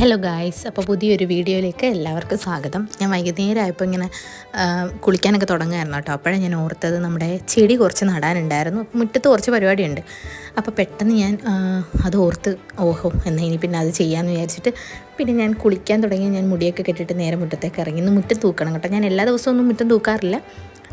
Hello guys അപ്പോൾ പുതിയൊരു വീഡിയോയിലേക്ക് എല്ലാവർക്കും സ്വാഗതം. ഞാൻ വൈകുന്നേരം ആയപ്പോൾ ഇങ്ങനെ കുളിക്കാനൊക്കെ തുടങ്ങുമായിരുന്നു കേട്ടോ. അപ്പോഴാണ് ഞാൻ ഓർത്തത് നമ്മുടെ ചെടി കുറച്ച് നടാനുണ്ടായിരുന്നു. അപ്പോൾ മുറ്റത്ത് കുറച്ച് പരിപാടിയുണ്ട്. അപ്പോൾ പെട്ടെന്ന് ഞാൻ അത് ഓർത്ത് ഓഹോ എന്നാൽ ഇനി പിന്നെ അത് ചെയ്യാമെന്ന് വിചാരിച്ചിട്ട് പിന്നെ ഞാൻ കുളിക്കാൻ തുടങ്ങി. ഞാൻ മുടിയൊക്കെ കെട്ടിട്ട് നേരെ മുറ്റത്തേക്ക് ഇറങ്ങി. ഇന്ന് മുറ്റം തൂക്കണം കേട്ടോ. ഞാൻ എല്ലാ ദിവസവും ഒന്നും മുറ്റം തൂക്കാറില്ല.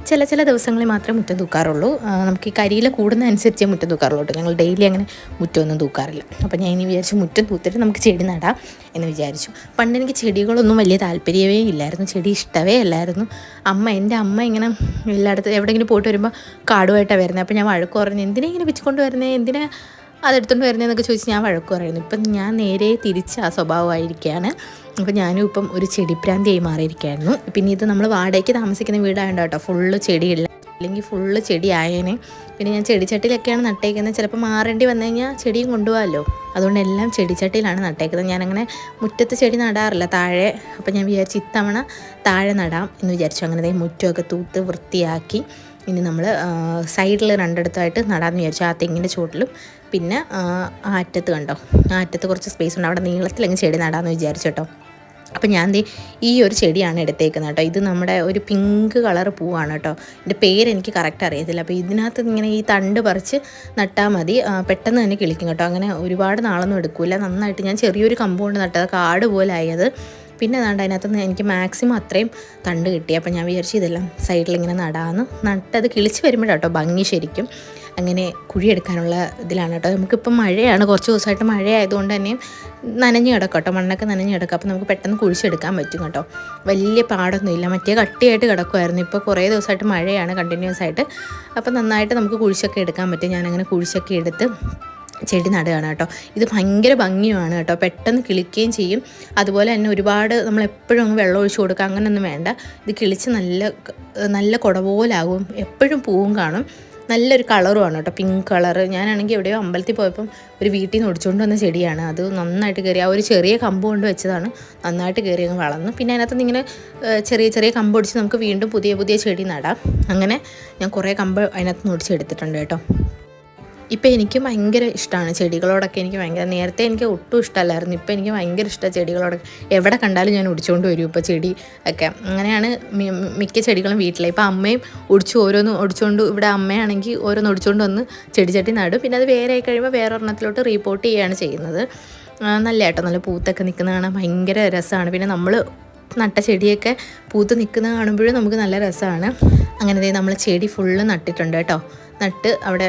ചില ചില ദിവസങ്ങളിൽ മാത്രമേ മുറ്റം തൂക്കാറുള്ളൂ. നമുക്ക് ഈ കരിയില കൂടുന്നതനുസരിച്ചേ മുറ്റം തൂക്കാറുള്ളൂ കേട്ടോ ഞങ്ങൾ ഡെയിലി അങ്ങനെ മുറ്റമൊന്നും തൂക്കാറില്ല. അപ്പോൾ ഞാൻ ഇനി വിചാരിച്ചു മുറ്റം തൂത്തിട്ട് നമുക്ക് ചെടി നടാം എന്ന് വിചാരിച്ചു. പണ്ട് എനിക്ക് ചെടികളൊന്നും വലിയ താല്പര്യമേ ഇല്ലായിരുന്നു. ചെടി ഇഷ്ടമേ അല്ലായിരുന്നു. അമ്മ എന്റെ അമ്മ ഇങ്ങനെ എല്ലായിടത്തും എവിടെയെങ്കിലും പോയിട്ട് വരുമ്പോൾ കാടുമായിട്ടാണ് വരുന്നത്. അപ്പോൾ ഞാൻ വഴക്ക് പറഞ്ഞു എന്തിനാ ഇങ്ങനെ വെച്ചുകൊണ്ട് വരുന്നത് എന്തിനാ അതെടുത്തുകൊണ്ട് വരുന്നതെന്നൊക്കെ ചോദിച്ച് ഞാൻ വഴക്ക് പറയുന്നു. ഇപ്പം ഞാൻ നേരെ തിരിച്ച് ആ സ്വഭാവമായിരിക്കുകയാണ്. അപ്പോൾ ഞാനും ഇപ്പം ഒരു ചെടിപ്രാന്തിയായി മാറിയിരിക്കുകയായിരുന്നു. പിന്നെ ഇത് നമ്മൾ വാടകയ്ക്ക് താമസിക്കുന്ന വീടായതുകൊണ്ട് കേട്ടോ ഫുള്ള് ചെടിയില്ല. അല്ലെങ്കിൽ ഫുള്ള് ചെടി ആയേനെ പിന്നെ ഞാൻ ചെടിച്ചട്ടിയിലൊക്കെയാണ് നട്ടേക്കുന്നത് ചിലപ്പോൾ മാറേണ്ടി വന്നു കഴിഞ്ഞാൽ ചെടിയും കൊണ്ടുപോകാമല്ലോ. അതുകൊണ്ട് എല്ലാം ചെടിച്ചട്ടിയിലാണ് നട്ടേക്കുന്നത്. ഞാനങ്ങനെ മുറ്റത്ത് ചെടി നടാറില്ല താഴെ. അപ്പോൾ ഞാൻ വിചാരിച്ചു ഇത്തവണ താഴെ നടാം എന്ന് വിചാരിച്ചു. അങ്ങനെ മുറ്റമൊക്കെ തൂത്ത് വൃത്തിയാക്കി ഇനി നമ്മൾ സൈഡിൽ രണ്ടിടത്തായിട്ട് നടാമെന്ന് വിചാരിച്ചു. ആ തെങ്ങിന്റെ ചുവട്ടിലും. പിന്നെ ആ, ആ കണ്ടോ? ആറ്റത്ത് കുറച്ച് സ്പേസ് ഉണ്ട്. അവിടെ നീളത്തിലങ്ങ് ചെടി നടാമെന്ന് വിചാരിച്ചു കേട്ടോ. അപ്പം ഞാൻ ദേ ഈ ഒരു ചെടിയാണ് എടുത്തേക്കുന്നത് കേട്ടോ. ഇത് നമ്മുടെ ഒരു പിങ്ക് കളർ പൂവാണ് കേട്ടോ. എന്റെ പേര് എനിക്ക് കറക്റ്റ് അറിയത്തില്ല. അപ്പോൾ ഇതിനകത്ത് ഇങ്ങനെ ഈ തണ്ട് പറിച്ച് നട്ടാൽ മതി. പെട്ടെന്ന് തന്നെ കിളിക്കും കേട്ടോ. അങ്ങനെ ഒരുപാട് നാളൊന്നും എടുക്കില്ല നന്നായിട്ട് ഞാൻ ചെറിയൊരു കമ്പൗണ്ട് നട്ടത്. കാട് പോലെ ആയത് പിന്നെ അതാണ്ട് അതിനകത്ത് എനിക്ക് മാക്സിമം അത്രയും തണ്ട് കിട്ടി. അപ്പം ഞാൻ വിചാരിച്ചു ഇതെല്ലാം സൈഡിൽ ഇങ്ങനെ നടാമെന്ന് നട്ടത് കിളിച്ച് വരുമ്പോഴാട്ടോ ഭംഗി ശരിക്കും. അങ്ങനെ കുഴിയെടുക്കാനുള്ള ഇതിലാണ് കേട്ടോ. നമുക്കിപ്പം മഴയാണ് കുറച്ച് ദിവസമായിട്ട് മഴയായതുകൊണ്ട് തന്നെ നനഞ്ഞു കിടക്കും കേട്ടോ. മണ്ണൊക്കെ നനഞ്ഞു കിടക്കും. അപ്പോൾ നമുക്ക് പെട്ടെന്ന് കുഴിച്ചെടുക്കാൻ പറ്റും കേട്ടോ. വലിയ പാടൊന്നുമില്ല മറ്റേ കട്ടിയായിട്ട് കിടക്കുമായിരുന്നു ഇപ്പോൾ കുറേ ദിവസമായിട്ട് മഴയാണ് കണ്ടിന്യൂസ് ആയിട്ട്. അപ്പോൾ നന്നായിട്ട് നമുക്ക് കുഴിച്ചൊക്കെ എടുക്കാൻ പറ്റും. ഞാനങ്ങനെ കുഴിച്ചൊക്കെ എടുത്ത് ചെടി നടുകയാണ് കേട്ടോ. ഇത് ഭയങ്കര ഭംഗിയുമാണ് കേട്ടോ. പെട്ടെന്ന് കിളിക്കുകയും ചെയ്യും. അതുപോലെ തന്നെ ഒരുപാട് നമ്മൾ എപ്പോഴും അങ്ങ് വെള്ളം ഒഴിച്ചു കൊടുക്കുക അങ്ങനെയൊന്നും വേണ്ട. ഇത് കിളിച്ച് നല്ല നല്ല കുട പോലാകും എപ്പോഴും പൂവും കാണും. നല്ലൊരു കളറുമാണ് കേട്ടോ. പിങ്ക് കളർ ഞാനാണെങ്കിൽ എവിടെയോ അമ്പലത്തിൽ പോയപ്പം ഒരു വീട്ടിൽ നിന്ന് ഒടിച്ചുകൊണ്ട് വന്ന ചെടിയാണ്. അത് നന്നായിട്ട് കയറി ആ ഒരു ചെറിയ കമ്പ് കൊണ്ട് വെച്ചതാണ്. നന്നായിട്ട് കയറി അങ്ങ് വളർന്നു. പിന്നെ അതിനകത്ത് നിന്ന് ഇങ്ങനെ ചെറിയ ചെറിയ കമ്പ് ഒടിച്ച് നമുക്ക് വീണ്ടും പുതിയ പുതിയ ചെടി നടാം. അങ്ങനെ ഞാൻ കുറേ കമ്പ് അതിനകത്ത് നിന്ന് ഒടിച്ചെടുത്തിട്ടുണ്ട് കേട്ടോ. ഇപ്പം എനിക്ക് ഭയങ്കര ഇഷ്ടമാണ് ചെടികളോടൊക്കെ എനിക്ക് ഭയങ്കര നേരത്തെ എനിക്ക് ഒട്ടും ഇഷ്ടമല്ലായിരുന്നു. ഇപ്പം എനിക്ക് ഭയങ്കര ഇഷ്ടമാണ് ചെടികളോടൊക്കെ. എവിടെ കണ്ടാലും ഞാൻ ഒടിച്ചുകൊണ്ട് വരും ഇപ്പോൾ ചെടി ഒക്കെ. അങ്ങനെയാണ് മിക്ക ചെടികളും വീട്ടിലെ. ഇപ്പം അമ്മയും ഒടിച്ചു ഓരോന്ന് ഒടിച്ചുകൊണ്ട് ഇവിടെ അമ്മയാണെങ്കിൽ ഓരോന്ന് ഒടിച്ചുകൊണ്ട് വന്ന് ചെടിച്ചട്ടി നടും. പിന്നെ അത് വേറെ ആയി കഴിയുമ്പോൾ വേറെ ഒരെണ്ണത്തിലോട്ട് റീപോർട്ട് ചെയ്യുകയാണ് ചെയ്യുന്നത്. നല്ല കേട്ടോ നല്ല പൂത്തൊക്കെ നിൽക്കുന്ന കാണാൻ ഭയങ്കര രസമാണ്. പിന്നെ നമ്മൾ നട്ട ചെടിയൊക്കെ പൂത്ത് നിൽക്കുന്നത് കാണുമ്പോഴും നമുക്ക് നല്ല രസമാണ്. അങ്ങനെ നമ്മൾ ചെടി ഫുള്ള് നട്ടിട്ടുണ്ട് കേട്ടോ. നട്ട് അവിടെ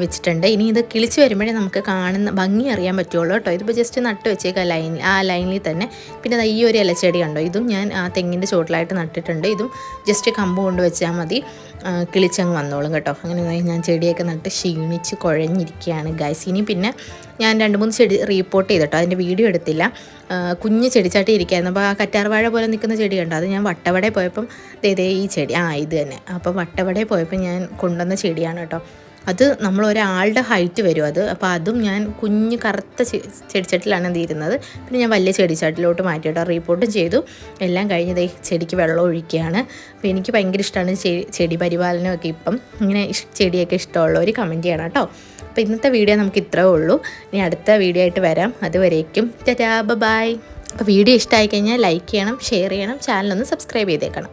വെച്ചിട്ടുണ്ട്. ഇനി ഇത് കിളിച്ച് വരുമ്പോഴേ നമുക്ക് കാണുന്ന ഭംഗി അറിയാൻ പറ്റുള്ളൂ കേട്ടോ. ഇതിപ്പോൾ ജസ്റ്റ് നട്ട് വെച്ചേക്കാം ലൈനിൽ ആ ലൈനിൽ തന്നെ. പിന്നെ ഈ ഒരു ഇലച്ചെടി കണ്ടോ? ഇതും ഞാൻ ആ തെങ്ങിന്റെ ചോട്ടിലായിട്ട് നട്ടിട്ടുണ്ട്. ഇതും ജസ്റ്റ് കമ്പ് കൊണ്ട് വെച്ചാൽ മതി. കിളിച്ചങ്ങ് വന്നോളും കേട്ടോ. അങ്ങനെ ഞാൻ ചെടിയൊക്കെ നട്ട് ക്ഷീണിച്ച് കുഴഞ്ഞിരിക്കുകയാണ്. ഗൈസ് ഇനി പിന്നെ ഞാൻ രണ്ട് മൂന്ന് ചെടി റീപ്പോർട്ട് ചെയ്തിട്ടോ. അതിന്റെ വീഡിയോ എടുത്തില്ല. കുഞ്ഞ് ചെടിച്ചാട്ടി ഇരിക്കുകയായിരുന്നു. അപ്പോൾ ആ കറ്റാർവാഴ പോലെ നിൽക്കുന്ന ചെടി കണ്ടോ? അത് ഞാൻ വട്ടവടയിൽ പോയപ്പം ദേ ഈ ചെടി. ആ ഇത് തന്നെ. അപ്പോൾ വട്ടവടയിൽ പോയപ്പോൾ ഞാൻ കൊണ്ടുവന്ന ചെടിയാണ് കേട്ടോ. അത് നമ്മൾ ഒരാളുടെ ഹൈറ്റ് വരും അത്. അപ്പോൾ അതും ഞാൻ കുഞ്ഞ് കറുത്ത ചെടിച്ചട്ടിലാണ് ചെയ്യുന്നത് പിന്നെ ഞാൻ വലിയ ചെടിച്ചട്ടിലോട്ട് മാറ്റിയിട്ട് റീപ്പോർട്ടും ചെയ്തു. എല്ലാം കഴിഞ്ഞ് ദേ ചെടിക്ക് വെള്ളം ഒഴിക്കുകയാണ്. അപ്പോൾ എനിക്ക് ഭയങ്കര ഇഷ്ടമാണ് ചെടി പരിപാലനമൊക്കെ ഇപ്പം. ഇങ്ങനെ ചെടിയൊക്കെ ഇഷ്ടമുള്ളവർ കമന്റ് ചെയ്യണം കേട്ടോ. അപ്പോൾ ഇന്നത്തെ വീഡിയോ നമുക്ക് ഇത്രേ ഉള്ളൂ. ഇനി അടുത്ത വീഡിയോ ആയിട്ട് വരാം. അതുവരേക്കും ടാ ബൈ അപ്പോൾ വീഡിയോ ഇഷ്ടമായി കഴിഞ്ഞാൽ ലൈക്ക് ചെയ്യണം ഷെയർ ചെയ്യണം ചാനലൊന്ന് സബ്സ്ക്രൈബ് ചെയ്തേക്കണം.